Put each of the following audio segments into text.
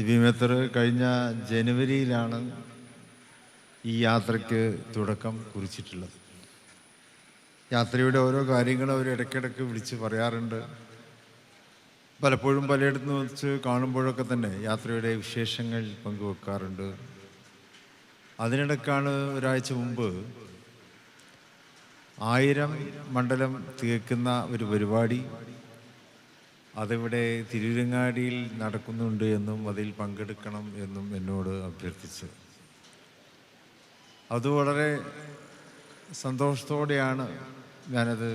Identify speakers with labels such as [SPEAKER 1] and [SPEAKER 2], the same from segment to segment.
[SPEAKER 1] ദിവ്യമേത്തർ കഴിഞ്ഞ ജനുവരിയിലാണ് ഈ യാത്രയ്ക്ക് തുടക്കം കുറിച്ചിട്ടുള്ളത്. യാത്രയുടെ ഓരോ കാര്യങ്ങളും അവർ ഇടയ്ക്കിടയ്ക്ക് വിളിച്ച് പറയാറുണ്ട്. പലപ്പോഴും പലയിടത്തുനിന്ന് വെച്ച് കാണുമ്പോഴൊക്കെ തന്നെ യാത്രയുടെ വിശേഷങ്ങൾ പങ്കുവെക്കാറുണ്ട്. അതിനിടയ്ക്കാണ് ഒരാഴ്ച മുമ്പ് ആയിരം മണ്ഡലം തികക്കുന്ന ഒരു പരിപാടി അതിവിടെ തിരുരങ്ങാടിയിൽ നടക്കുന്നുണ്ട് എന്നും അതിൽ പങ്കെടുക്കണം എന്നും എന്നോട് അഭ്യർത്ഥിച്ചു. അത് വളരെ സന്തോഷത്തോടെയാണ് ഞാനത്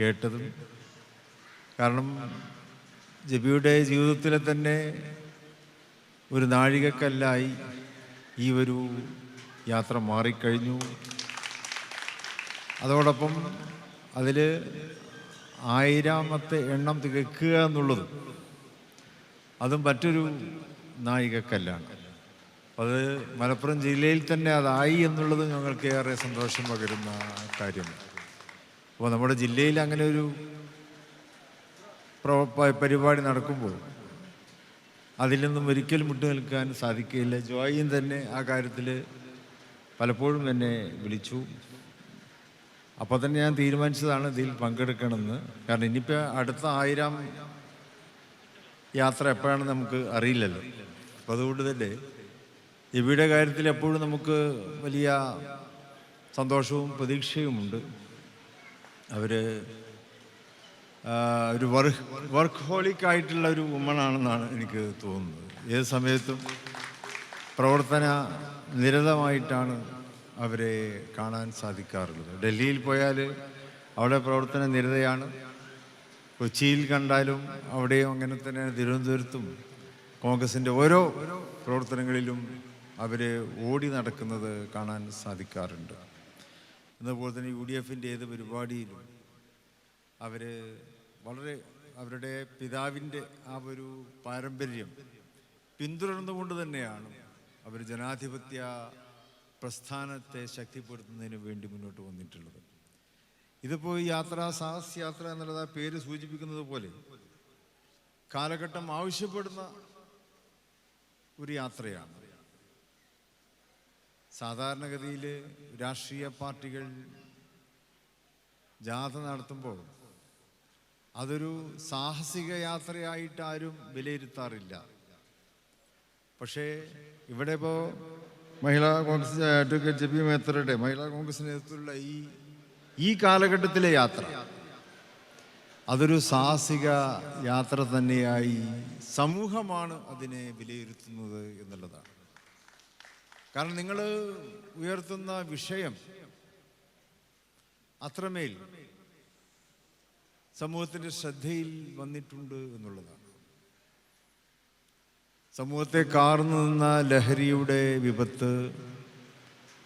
[SPEAKER 1] കേട്ടതും. കാരണം ജബിയുടെ ജീവിതത്തിലെ തന്നെ ഒരു നാഴികക്കല്ലായി ഈ ഒരു യാത്ര മാറിക്കഴിഞ്ഞു. അതോടൊപ്പം അതിൽ ആയിരാമത്തെ എണ്ണം തികക്കുക എന്നുള്ളത് അതും മറ്റൊരു നായികക്കല്ലാണ് അത് മലപ്പുറം ജില്ലയിൽ തന്നെ അതായി എന്നുള്ളത് ഞങ്ങൾക്ക് ഏറെ സന്തോഷം പകരുന്ന കാര്യമാണ്. അപ്പോൾ നമ്മുടെ ജില്ലയിൽ അങ്ങനെ ഒരു പരിപാടി നടക്കുമ്പോൾ അതിൽ നിന്നും ഒരിക്കലും വിട്ടു നിൽക്കാൻ സാധിക്കുകയില്ല. ജോയിൻ തന്നെ ആ കാര്യത്തിൽ പലപ്പോഴും എന്നെ വിളിച്ചു. അപ്പോൾ തന്നെ ഞാൻ തീരുമാനിച്ചതാണ് ഇതിൽ പങ്കെടുക്കണമെന്ന്. കാരണം ഇനിയിപ്പോൾ അടുത്ത ആയിരം യാത്ര എപ്പോഴാണ് നമുക്ക് അറിയില്ലല്ലോ. അപ്പോൾ അതുകൊണ്ട് തന്നെ ഇവിടെ കാര്യത്തിൽ എപ്പോഴും നമുക്ക് വലിയ സന്തോഷവും പ്രതീക്ഷയുമുണ്ട് അവർ ഒരു വർക്ക് വർക്ക് ഹോളിക് ആയിട്ടുള്ള ഒരു വുമണാണെന്നാണ് എനിക്ക് തോന്നുന്നത്. ഏത് സമയത്തും പ്രവർത്തന നിരതമായിട്ടാണ് അവരെ കാണാൻ സാധിക്കാറുള്ളത്. ഡൽഹിയിൽ പോയാൽ അവിടെ പ്രവർത്തന നിരതയാണ്. കൊച്ചിയിൽ കണ്ടാലും അവിടെയും അങ്ങനെ തന്നെ തിരുവനന്തപുരത്തും കോൺഗ്രസിന്റെ ഓരോ പ്രവർത്തനങ്ങളിലും അവർ ഓടി നടക്കുന്നത് കാണാൻ സാധിക്കാറുണ്ട്. അതുപോലെ തന്നെ യു ഡി എഫിന്റെ ഏത് പരിപാടിയിലും അവർ വളരെ അവരുടെ പിതാവിന്റെ ആ ഒരു പാരമ്പര്യം പിന്തുടർന്നുകൊണ്ട് തന്നെയാണ് അവർ ജനാധിപത്യ പ്രസ്ഥാനത്തെ ശക്തിപ്പെടുത്തുന്നതിന് വേണ്ടി മുന്നോട്ട് വന്നിട്ടുള്ളത്. ഇതിപ്പോൾ യാത്ര സാഹസ് യാത്ര എന്നുള്ളത് ആ പേര് സൂചിപ്പിക്കുന്നത് പോലെ കാലഘട്ടം ആവശ്യപ്പെടുന്ന ഒരു യാത്രയാണ്. സാധാരണഗതിയിൽ രാഷ്ട്രീയ പാർട്ടികൾ ജാഥ നടത്തുമ്പോൾ അതൊരു സാഹസിക യാത്രയായിട്ട് ആരും വിലയിരുത്താറില്ല. പക്ഷേ ഇവിടെ ഇപ്പോൾ Mahila Congress advocate J P മേത്തറുടെ Mahila Congress നേതൃത്വത്തിലുള്ള ഈ ഈ കാലഘട്ടത്തിലെ യാത്ര അതൊരു സാഹസിക യാത്ര തന്നെയായി സമൂഹമാണ് അതിനെ വിലയിരുത്തുന്നത് എന്നുള്ളതാണ്. കാരണം നിങ്ങൾ ഉയർത്തുന്ന വിഷയം അത്രമേൽ സമൂഹത്തിന്റെ ശ്രദ്ധയിൽ വന്നിട്ടുണ്ട് എന്നുള്ളതാണ്. സമൂഹത്തെ കാർന്നു നിന്ന ലഹരിയുടെ വിപത്ത്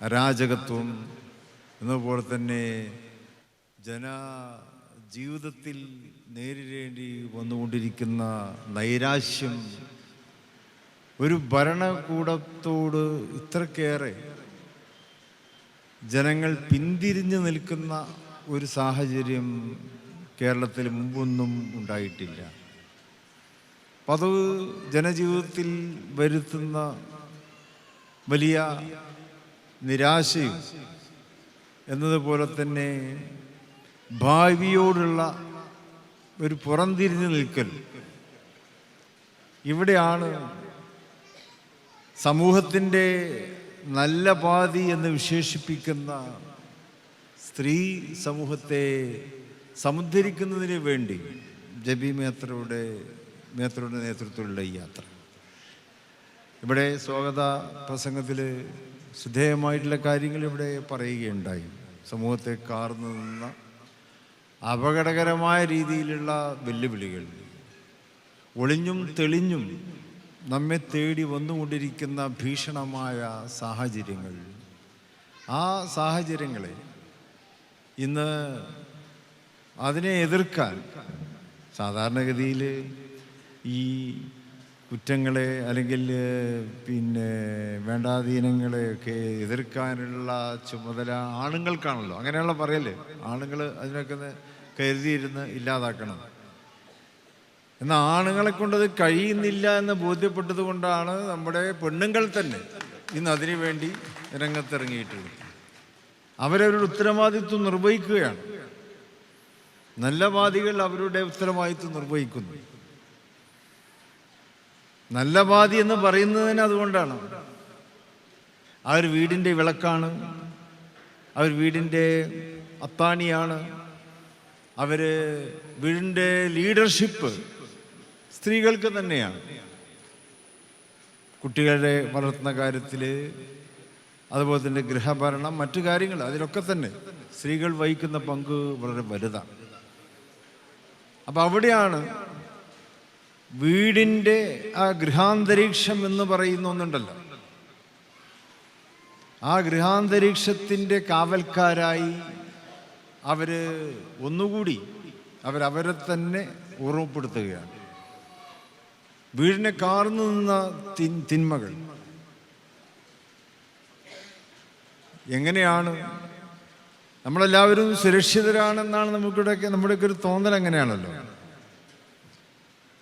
[SPEAKER 1] അരാജകത്വം എന്നതുപോലെ തന്നെ ജന ജീവിതത്തിൽ നേരിടേണ്ടി വന്നുകൊണ്ടിരിക്കുന്ന നൈരാശ്യം ഒരു ഭരണകൂടത്തോട് ഇത്രക്കേറെ ജനങ്ങൾ പിന്തിരിഞ്ഞു നിൽക്കുന്ന ഒരു സാഹചര്യം കേരളത്തിൽ മുമ്പൊന്നും ഉണ്ടായിട്ടില്ല. അത് ജനജീവിതത്തിൽ വരുത്തുന്ന വലിയ നിരാശയും എന്നതുപോലെ തന്നെ ഭാവിയോടുള്ള ഒരു പുറംതിരിഞ്ഞു നിൽക്കൽ. ഇവിടെയാണ് സമൂഹത്തിന്റെ നല്ല പാതി എന്ന് വിശേഷിപ്പിക്കുന്ന സ്ത്രീ സമൂഹത്തെ സമുദ്ധരിക്കുന്നതിന് വേണ്ടി ജബി മേത്രയുടെ മേത്രയുടെ നേതൃത്വത്തിലുള്ള ഈ യാത്ര. ഇവിടെ സ്വാഗത പ്രസംഗത്തിൽ ശ്രദ്ധേയമായിട്ടുള്ള കാര്യങ്ങൾ ഇവിടെ പറയുകയുണ്ടായി. സമൂഹത്തെ കാർന്നു നിന്ന അപകടകരമായ രീതിയിലുള്ള വെല്ലുവിളികൾ. ഒളിഞ്ഞും തെളിഞ്ഞും നമ്മെ തേടി വന്നുകൊണ്ടിരിക്കുന്ന ഭീഷണമായ സാഹചര്യങ്ങൾ. ആ സാഹചര്യങ്ങളെ ഇന്ന് അതിനെ എതിർക്കാൻ സാധാരണഗതിയിൽ ഈ കുറ്റങ്ങളെ അല്ലെങ്കിൽ പിന്നെ വേണ്ടാധീനങ്ങളെയൊക്കെ എതിർക്കാനുള്ള ചുമതല ആണുങ്ങൾക്കാണല്ലോ. അങ്ങനെയുള്ള പറയല്ലേ ആണുങ്ങൾ അതിനൊക്കെ കരുതിയിരുന്ന് ഇല്ലാതാക്കണം. എന്നാൽ ആണുങ്ങളെ കൊണ്ടത് കഴിയുന്നില്ല എന്ന് ബോധ്യപ്പെട്ടത് കൊണ്ടാണ് നമ്മുടെ പെണ്ണുങ്ങൾ തന്നെ ഇന്ന് അതിനു വേണ്ടി രംഗത്തിറങ്ങിയിട്ടുള്ളത്. അവരവരുടെ ഉത്തരവാദിത്വം നിർവഹിക്കുകയാണ്. നല്ല വാദികൾ അവരുടെ ഉത്തരവാദിത്വം നിർവഹിക്കുന്നു. നല്ല ബാധി എന്ന് പറയുന്നതിന് അതുകൊണ്ടാണ്. അവർ വീടിന്റെ വിളക്കാണ്. അവർ വീടിന്റെ അത്താണിയാണ്. അവർ വീടിന്റെ ലീഡർഷിപ്പ് സ്ത്രീകൾക്ക് തന്നെയാണ്. കുട്ടികളെ വളർത്തുന്ന കാര്യത്തിൽ അതുപോലെ തന്നെ ഗൃഹഭരണം മറ്റു കാര്യങ്ങൾ അതിലൊക്കെ തന്നെ സ്ത്രീകൾ വഹിക്കുന്ന പങ്ക് വളരെ വലുതാണ്. അപ്പം അവിടെയാണ് വീടിന്റെ ആ ഗൃഹാന്തരീക്ഷം എന്ന് പറയുന്ന ഒന്നുണ്ടല്ലോ. ആ ഗൃഹാന്തരീക്ഷത്തിന്റെ കാവൽക്കാരായി അവർ ഒന്നുകൂടി അവരവരെ തന്നെ ഓർമ്മപ്പെടുത്തുകയാണ്. വീടിനെ കാർന്നു നിന്ന തിൻ തിന്മകൾ. എങ്ങനെയാണ് നമ്മളെല്ലാവരും സുരക്ഷിതരാണെന്നാണ് നമുക്കിവിടെയൊക്കെ നമ്മുടെയൊക്കെ ഒരു തോന്നൽ അങ്ങനെയാണല്ലോ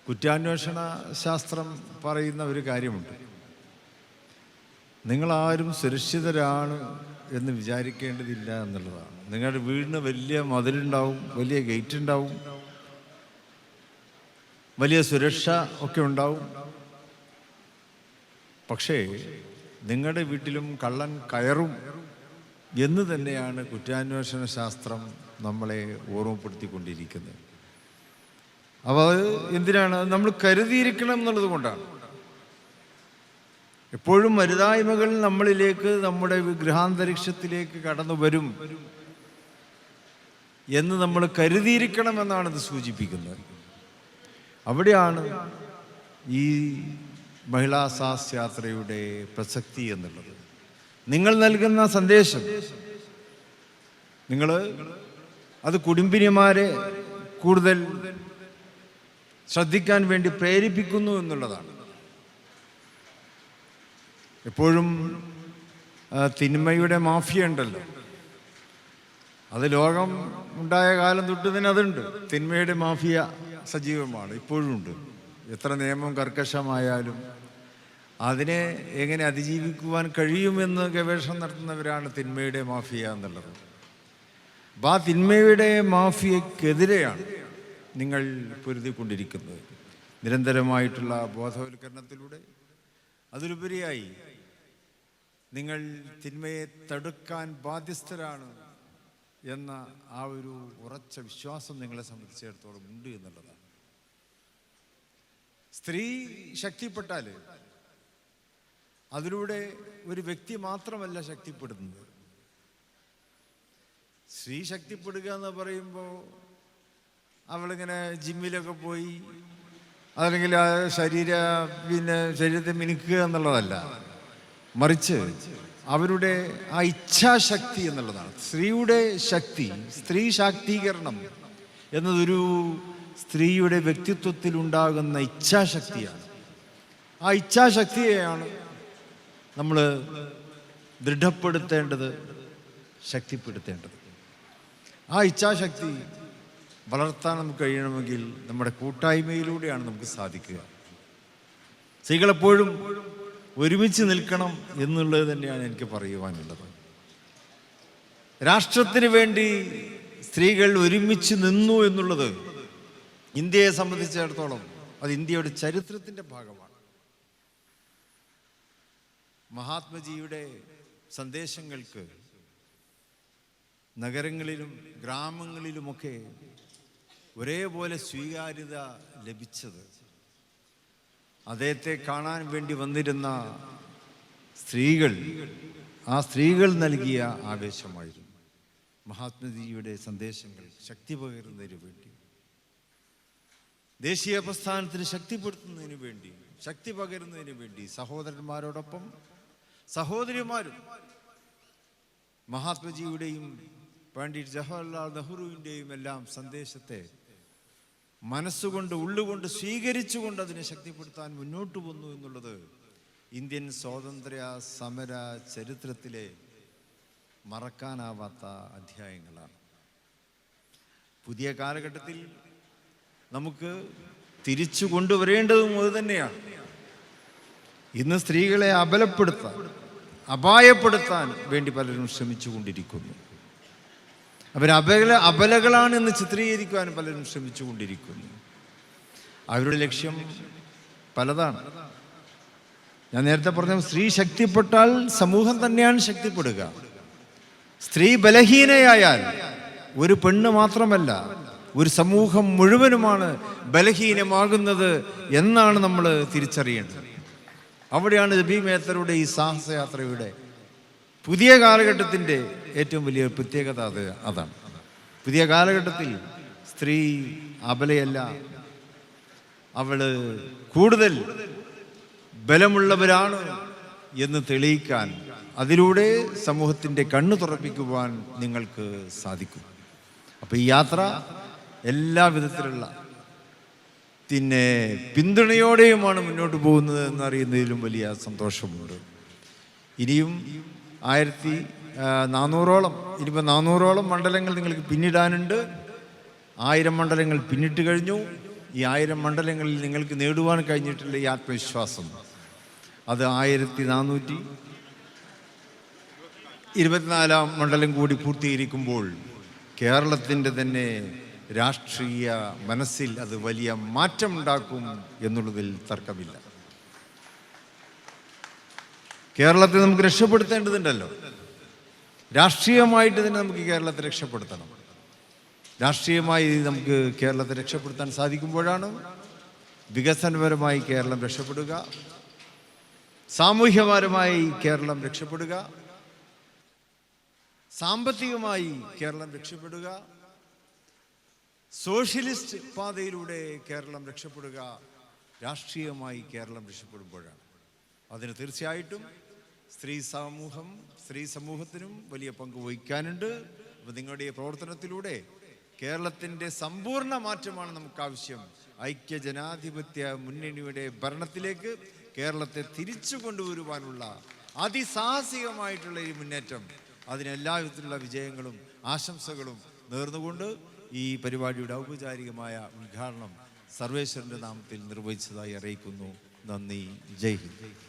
[SPEAKER 1] കുറ്റാന്വേഷണ ശാസ്ത്രം പറയുന്ന ഒരു കാര്യമുണ്ട്. നിങ്ങളാരും സുരക്ഷിതരാണ് എന്ന് വിചാരിക്കേണ്ടതില്ല എന്നുള്ളതാണ്. നിങ്ങളുടെ വീടിന് വലിയ മതിലുണ്ടാവും വലിയ ഗേറ്റ് ഉണ്ടാവും വലിയ സുരക്ഷ ഒക്കെ ഉണ്ടാവും. പക്ഷേ നിങ്ങളുടെ വീട്ടിലും കള്ളൻ കയറും എന്ന് തന്നെയാണ് കുറ്റാന്വേഷണ ശാസ്ത്രം നമ്മളെ ഓർമ്മപ്പെടുത്തിക്കൊണ്ടിരിക്കുന്നത്. അപ്പോൾ അത് എന്തിനാണ്? നമ്മൾ കരുതിയിരിക്കണം എന്നുള്ളത് കൊണ്ടാണ്. എപ്പോഴും മരുതായ്മകൾ നമ്മളിലേക്ക് നമ്മുടെ ഗൃഹാന്തരീക്ഷത്തിലേക്ക് കടന്നു വരും എന്ന് നമ്മൾ കരുതിയിരിക്കണം എന്നാണ് ഇത് സൂചിപ്പിക്കുന്നത്. അവിടെയാണ് ഈ മഹിളാ സാസ് യാത്രയുടെ പ്രസക്തി എന്നുള്ളത്. നിങ്ങൾ നൽകുന്ന സന്ദേശം നിങ്ങൾ അത് കുടുംബിനിമാരെ കൂടുതൽ ശ്രദ്ധിക്കാൻ വേണ്ടി പ്രേരിപ്പിക്കുന്നു എന്നുള്ളതാണ്. എപ്പോഴും തിന്മയുടെ മാഫിയ ഉണ്ടല്ലോ. അത് ലോകം ഉണ്ടായ കാലം തൊട്ട് തന്നെ അതുണ്ട്. തിന്മയുടെ മാഫിയ സജീവമാണ് ഇപ്പോഴും ഉണ്ട്. എത്ര നിയമം കർക്കശമായാലും അതിനെ എങ്ങനെ അതിജീവിക്കുവാൻ കഴിയുമെന്ന് ഗവേഷണം നടത്തുന്നവരാണ് തിന്മയുടെ മാഫിയ എന്നുള്ളത്. അപ്പം ആ തിന്മയുടെ മാഫിയക്കെതിരെയാണ് നിങ്ങൾ പൊരുതിക്കൊണ്ടിരിക്കുന്നത്. നിരന്തരമായിട്ടുള്ള ബോധവൽക്കരണത്തിലൂടെ. അതിലുപരിയായി നിങ്ങൾ തിന്മയെ തടുക്കാൻ ബാധ്യസ്ഥരാണ് എന്ന ആ ഒരു ഉറച്ച വിശ്വാസം നിങ്ങളെ സംബന്ധിച്ചിടത്തോളം ഉണ്ട് എന്നുള്ളതാണ്. സ്ത്രീ ശക്തിപ്പെട്ടാൽ അതിലൂടെ ഒരു വ്യക്തി മാത്രമല്ല ശക്തിപ്പെടുന്നത്. സ്ത്രീ ശക്തിപ്പെടുക എന്ന് പറയുമ്പോൾ അവളിങ്ങനെ ജിമ്മിലൊക്കെ പോയി അതല്ലെങ്കിൽ ആ ശരീര പിന്നെ ശരീരത്തെ മിനുക്കുക എന്നുള്ളതല്ല മറിച്ച് അവരുടെ ആ ഇച്ഛാശക്തി എന്നുള്ളതാണ്. സ്ത്രീയുടെ ശക്തി സ്ത്രീ ശാക്തീകരണം എന്നതൊരു സ്ത്രീയുടെ വ്യക്തിത്വത്തിൽ ഉണ്ടാകുന്ന ഇച്ഛാശക്തിയാണ്. ആ ഇച്ഛാശക്തിയെയാണ് നമ്മൾ ദൃഢപ്പെടുത്തേണ്ടത് ശക്തിപ്പെടുത്തേണ്ടത്. ആ ഇച്ഛാശക്തി വളർത്താൻ നമുക്ക് കഴിയണമെങ്കിൽ നമ്മുടെ കൂട്ടായ്മയിലൂടെയാണ് നമുക്ക് സാധിക്കുക. സ്ത്രീകളെപ്പോഴും ഒരുമിച്ച് നിൽക്കണം എന്നുള്ളത് തന്നെയാണ് എനിക്ക് പറയുവാനുള്ളത്. രാഷ്ട്രത്തിന് വേണ്ടി സ്ത്രീകൾ ഒരുമിച്ച് നിന്നു എന്നുള്ളത് ഇന്ത്യയെ സംബന്ധിച്ചിടത്തോളം അത് ഇന്ത്യയുടെ ചരിത്രത്തിന്റെ ഭാഗമാണ്. മഹാത്മജിയുടെ സന്ദേശങ്ങൾക്ക് നഗരങ്ങളിലും ഗ്രാമങ്ങളിലുമൊക്കെ ഒരേപോലെ സ്വീകാര്യത ലഭിച്ചത്. അദ്ദേഹത്തെ കാണാൻ വേണ്ടി വന്നിരുന്ന സ്ത്രീകൾ ആ സ്ത്രീകൾ നൽകിയ ആവേശമായിരുന്നു. മഹാത്മജിയുടെ സന്ദേശങ്ങൾ ശക്തി പകരുന്നതിന് വേണ്ടി. ദേശീയ പ്രസ്ഥാനത്തിന് ശക്തിപ്പെടുത്തുന്നതിന് വേണ്ടി ശക്തി പകരുന്നതിന് വേണ്ടി സഹോദരന്മാരോടൊപ്പം സഹോദരിമാരും മഹാത്മജിയുടെയും പണ്ഡിറ്റ് ജവഹർലാൽ നെഹ്റുവിന്റെയും എല്ലാം സന്ദേശത്തെ മനസ്സുകൊണ്ട് ഉള്ളുകൊണ്ട് സ്വീകരിച്ചുകൊണ്ട് അതിനെ ശക്തിപ്പെടുത്താൻ മുന്നോട്ട് വന്നു എന്നുള്ളത് ഇന്ത്യൻ സ്വാതന്ത്ര്യ സമര ചരിത്രത്തിലെ മറക്കാനാവാത്ത അധ്യായങ്ങളാണ്. പുതിയ കാലഘട്ടത്തിൽ നമുക്ക് തിരിച്ചു കൊണ്ടുവരേണ്ടതും അത് തന്നെയാണ്. ഇന്ന് സ്ത്രീകളെ അബലപ്പെടുത്താൻ അപായപ്പെടുത്താൻ വേണ്ടി പലരും ശ്രമിച്ചുകൊണ്ടിരിക്കുന്നു. അവർ അപലകളാണ് അബലകളാണെന്ന് ചിത്രീകരിക്കുവാൻ പലരും ശ്രമിച്ചുകൊണ്ടിരിക്കുന്നു. അവരുടെ ലക്ഷ്യം പലതാണ്. ഞാൻ നേരത്തെ പറഞ്ഞ സ്ത്രീ ശക്തിപ്പെട്ടാൽ സമൂഹം തന്നെയാണ് ശക്തിപ്പെടുക. സ്ത്രീ ബലഹീനയായാൽ ഒരു പെണ്ണ് മാത്രമല്ല ഒരു സമൂഹം മുഴുവനുമാണ് ബലഹീനമാകുന്നത് എന്നാണ് നമ്മൾ തിരിച്ചറിയേണ്ടത്. അവിടെയാണ് രബി മേത്തരുടെ ഈ സാഹസയാത്രയുടെ പുതിയ കാലഘട്ടത്തിന്റെ ഏറ്റവും വലിയ പ്രത്യേകത അത് അതാണ്. പുതിയ കാലഘട്ടത്തിൽ സ്ത്രീ അബലയല്ല. അവൾ കൂടുതൽ ബലമുള്ളവരാണ് എന്ന് തെളിയിക്കാൻ അതിലൂടെ സമൂഹത്തിന്റെ കണ്ണു തുറപ്പിക്കുവാൻ നിങ്ങൾക്ക് സാധിക്കും. അപ്പോൾ ഈ യാത്ര എല്ലാ വിധത്തിലുള്ള പിന്നെ പിന്തുണയോടെയുമാണ് മുന്നോട്ട് പോകുന്നത് എന്നറിയുന്നതിലും വലിയ സന്തോഷമുണ്ട്. ഇനിയും ആയിരത്തി നാനൂറോളം ഇനിയിപ്പോൾ നാനൂറോളം മണ്ഡലങ്ങൾ നിങ്ങൾക്ക് പിന്നിടാനുണ്ട്. ആയിരം മണ്ഡലങ്ങൾ പിന്നിട്ട് കഴിഞ്ഞു. ഈ ആയിരം മണ്ഡലങ്ങളിൽ നിങ്ങൾക്ക് നേടുവാൻ കഴിഞ്ഞിട്ടുള്ള ഈ ആത്മവിശ്വാസം. അത് ആയിരത്തി നാനൂറ്റി ഇരുപത്തിനാലാം മണ്ഡലം കൂടി പൂർത്തീകരിക്കുമ്പോൾ കേരളത്തിന്റെ തന്നെ രാഷ്ട്രീയ മനസ്സിൽ അത് വലിയ മാറ്റമുണ്ടാക്കും എന്നുള്ളതിൽ തർക്കമില്ല. കേരളത്തെ നമുക്ക് രക്ഷപ്പെടുത്തേണ്ടതുണ്ടല്ലോ. രാഷ്ട്രീയമായിട്ട് തന്നെ നമുക്ക് കേരളത്തെ രക്ഷപ്പെടുത്തണം. രാഷ്ട്രീയമായി നമുക്ക് കേരളത്തെ രക്ഷപ്പെടുത്താൻ സാധിക്കുമ്പോഴാണ് വികസനപരമായി കേരളം രക്ഷപ്പെടുക. സാമൂഹ്യപരമായി കേരളം രക്ഷപ്പെടുക. സാമ്പത്തികമായി കേരളം രക്ഷപ്പെടുക. സോഷ്യലിസ്റ്റ് പാതയിലൂടെ കേരളം രക്ഷപ്പെടുക. രാഷ്ട്രീയമായി കേരളം രക്ഷപ്പെടുമ്പോഴാണ്. അതിന് തീർച്ചയായിട്ടും സ്ത്രീ സമൂഹം സ്ത്രീ സമൂഹത്തിനും വലിയ പങ്ക് വഹിക്കാനുണ്ട്. അപ്പോൾ നിങ്ങളുടെ പ്രവർത്തനത്തിലൂടെ കേരളത്തിന്റെ സമ്പൂർണ മാറ്റമാണ് നമുക്ക് ആവശ്യം ഐക്യ ജനാധിപത്യ മുന്നണിയുടെ ഭരണത്തിലേക്ക് കേരളത്തെ തിരിച്ചു കൊണ്ടുവരുവാനുള്ള അതിസാഹസികമായിട്ടുള്ള ഈ മുന്നേറ്റം. അതിനെല്ലാ വിധത്തിലുള്ള വിജയങ്ങളും ആശംസകളും നേർന്നുകൊണ്ട് ഈ പരിപാടിയുടെ ഔപചാരികമായ ഉദ്ഘാടനം സർവേശ്വരന്റെ നാമത്തിൽ നിർവഹിച്ചതായി അറിയിക്കുന്നു. നന്ദി. ജയ് ഹിന്ദ്.